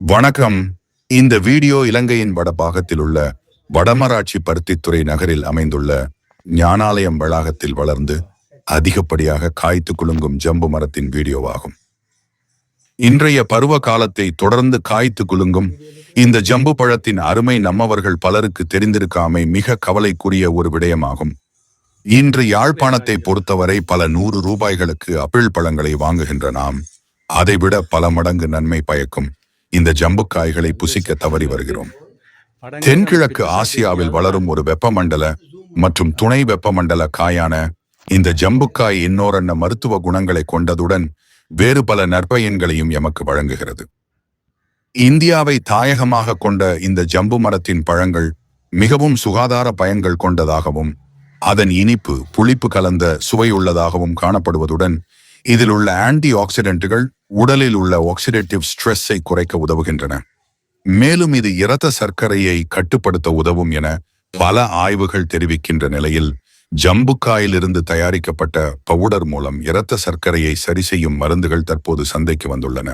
வணக்கம். இந்த வீடியோ இலங்கையின் வடபாகத்தில் உள்ள வடமராட்சி பருத்தித்துறை நகரில் அமைந்துள்ள ஞானாலயம் வளாகத்தில் வளர்ந்து அதிகப்படியாக காய்த்து குலுங்கும் ஜம்பு மரத்தின் வீடியோவாகும். இன்றைய பருவ காலத்தை தொடர்ந்து காய்த்து குலுங்கும் இந்த ஜம்பு பழத்தின் அருமை நம்மவர்கள் பலருக்கு தெரிந்திருக்காமை மிக கவலைக்குரிய ஒரு விடயமாகும். இன்று யாழ்ப்பாணத்தை பொறுத்தவரை பல நூறு ரூபாய்களுக்கு அப்பிள் பழங்களை வாங்குகின்ற நாம். அதைவிட பல மடங்கு நன்மை பயக்கும். இந்த ஜம்புக்காய்களை புசிக்க தவறி வருகிறோம். தென்கிழக்கு ஆசியாவில் வளரும் ஒரு வெப்பமண்டல மற்றும் துணை வெப்பமண்டல காயான இந்த ஜம்புக்காய் இன்னோரன்ன மருத்துவ குணங்களை கொண்டதுடன் வேறு பல நற்பயன்களையும் எமக்கு வழங்குகிறது. இந்தியாவை தாயகமாக கொண்ட இந்த ஜம்பு மரத்தின் பழங்கள் மிகவும் சுகாதார பயன்கள் கொண்டதாகவும் அதன் இனிப்பு புளிப்பு கலந்த சுவையுள்ளதாகவும் காணப்படுவதுடன் இதில் உள்ள ஆன்டி ஆக்சிடென்ட்டுகள் உடலில் உள்ள ஆக்சிடேட்டிவ் ஸ்ட்ரெஸ்ஸை குறைக்க உதவுகின்றன. மேலும் இது இரத்த சர்க்கரையை கட்டுப்படுத்த உதவும் என பல ஆய்வுகள் தெரிவிக்கின்ற நிலையில் ஜம்புக்காயிலிருந்து தயாரிக்கப்பட்ட பவுடர் மூலம் இரத்த சர்க்கரையை சரி செய்யும் மருந்துகள் தற்போது சந்தைக்கு வந்துள்ளன.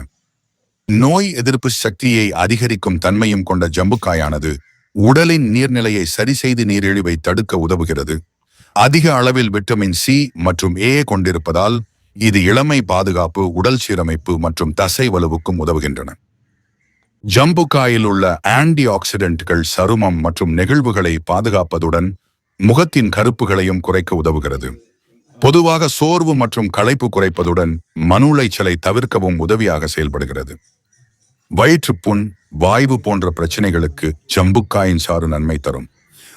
நோய் எதிர்ப்பு சக்தியை அதிகரிக்கும் தன்மையும் கொண்ட ஜம்புக்காயானது உடலின் நீர்நிலையை சரி செய்து நீரிழிவை தடுக்க உதவுகிறது. அதிக அளவில் விட்டமின் சி மற்றும் ஏ கொண்டிருப்பதால் இது இளமை பாதுகாப்பு உடல் சீரமைப்பு மற்றும் தசை வலுவுக்கும் உதவுகின்றன. ஜம்புக்காயில் உள்ள ஆன்டி ஆக்சிடென்ட்கள் சருமம் மற்றும் நெகிழ்வுகளை பாதுகாப்பதுடன் முகத்தின் கருப்புகளையும் குறைக்க உதவுகிறது. பொதுவாக சோர்வு மற்றும் களைப்பு குறைப்பதுடன் மன உளைச்சலை தவிர்க்கவும் உதவியாக செயல்படுகிறது. வயிற்றுப்புண் வாய்வு போன்ற பிரச்சனைகளுக்கு ஜம்புக்காயின் சாறு நன்மை தரும்.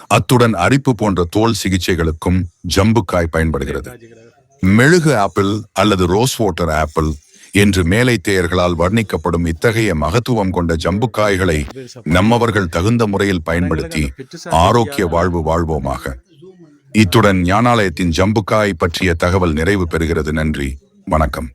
அத்துடன் அரிப்பு போன்ற தோல் சிகிச்சைகளுக்கும் ஜம்புக்காய் பயன்படுகிறது. மெழுகு ஆப்பிள் அல்லது ரோஸ் வாட்டர் ஆப்பிள் என்று மேலைத்தேயர்களால் வர்ணிக்கப்படும் இத்தகைய மகத்துவம் கொண்ட ஜம்புக்காய்களை நம்மவர்கள் தகுந்த முறையில் பயன்படுத்தி ஆரோக்கிய வாழ்வு வாழ்வோமாக. இத்துடன் ஞானாலயத்தின் ஜம்புக்காய் பற்றிய தகவல் நிறைவு பெறுகிறது. நன்றி. வணக்கம்.